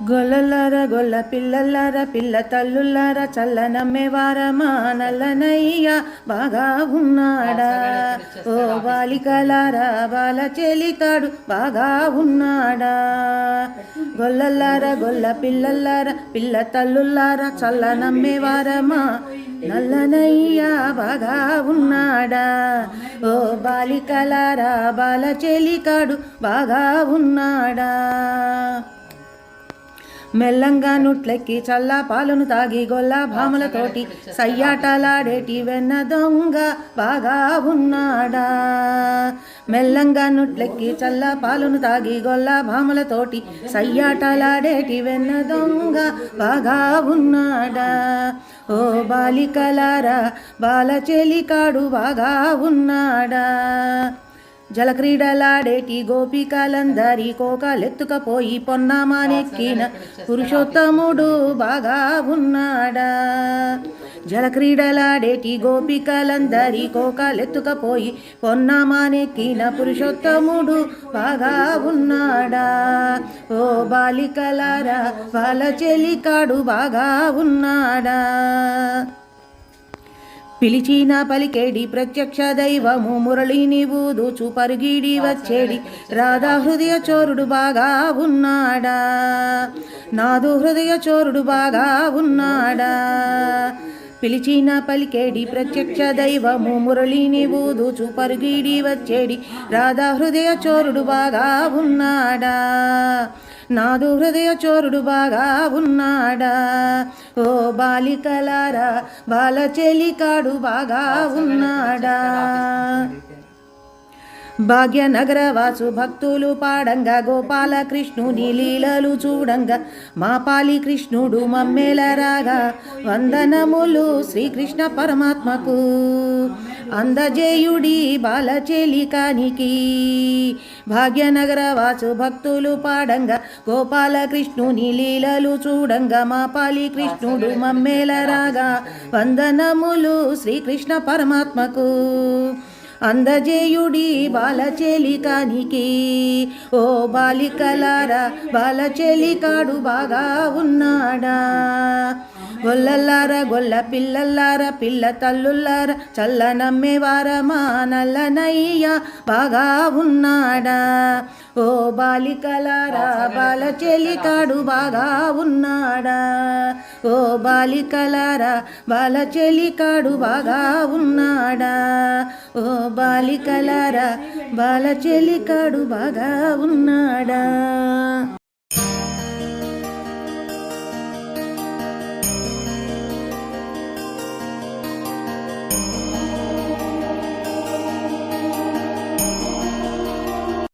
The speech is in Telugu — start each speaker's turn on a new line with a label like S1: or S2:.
S1: గొల్లలార గొల్ల పిల్లలార పిల్ల తల్లులార చల్ల నమ్మేవారమా నల్లనయ్య బాగా ఉన్నాడా? ఓ బాలికలారా బాల చెలితాడు బాగా ఉన్నాడా? గొల్లలార గొల్ల పిల్లలార పిల్ల తల్లులార చల్ల నమ్మేవారమా నల్లనయ్య బాగా ఉన్నాడా? ఓ బాలికలారా బాల చెలికాడు బాగా ఉన్నాడా? మెల్లంగా నుట్లెక్కి చల్లా పాలను తాగి గొల్ల భామలతోటి సయ్యాటలాడేటి వెన్న దొంగ బాగా ఉన్నాడా? మెల్లంగా నుట్లెక్కి చల్లా పాలను తాగి గొల్ల భామలతోటి సయ్యాటలాడేటి వెన్న దొంగ బాగా ఉన్నాడా? ఓ బాలికలారా బాల చెలికాడు బాగా ఉన్నాడా? జలక్రీడలాడేటి గోపికలందరి కోకలెత్తుకపోయి పొన్నామానెక్కిన పురుషోత్తముడు బాగా ఉన్నాడా. జలక్రీడలాడేటి గోపికలందరి కోకలెత్తుకపోయి పొన్నామానెక్కిన పురుషోత్తముడు బాగా ఉన్నాడా. ఓ బాలికలారా వాళ్ళ చెలికాడు బాగా ఉన్నాడా. పిలిచిన పలికేడి ప్రత్యక్ష దైవము మురళి నీవుదు పరుగిడి వచ్చేడి. రాధా హృదయ చోరుడు బాగా ఉన్నాడా? నాదు హృదయ చోరుడు బాగా ఉన్నాడా? పిలిచిన పలికేడి ప్రత్యక్ష దైవము మురళిని ఊదుచు పరుగిడి వచ్చేడి. రాధా హృదయ చోరుడు బాగా ఉన్నాడా? నాదు హృదయ చోరుడు బాగా ఉన్నాడా? ఓ బాలికలారా బాల చెలికాడు బాగా ఉన్నాడా? భాగ్యనగర వాసు భక్తులు పాడంగా గోపాల కృష్ణుని లీలలు చూడంగా మా పాలి కృష్ణుడు మమ్మేలరాగా వందనములు శ్రీకృష్ణ పరమాత్మకు. అందజేయుడి బాలచేలికానికి భాగ్యనగర వాసు భక్తులు పాడంగా గోపాల కృష్ణుని లీలలు చూడంగా మా పాలి కృష్ణుడు మమ్మేలరాగా వందనములు శ్రీకృష్ణ పరమాత్మకు. అందజేయుడి బాలచెలికానికి. ఓ బాలికలారా బాలచెలికాడు బాగా ఉన్నాడా? గొల్లల్లార గొల్ల పిల్లల్లార పిల్ల తల్లుల్లార చల్ల నమ్మేవారమా నల్లనయ్య బాగా ఉన్నాడా? ఓ బాలికలారా బాల చెలికాడు బాగా ఉన్నాడా? ఓ బాలికలారా బాల చెలికాడు బాగా ఉన్నాడా? ఓ బాలికలారా బాల చెలికాడు బాగా ఉన్నాడా?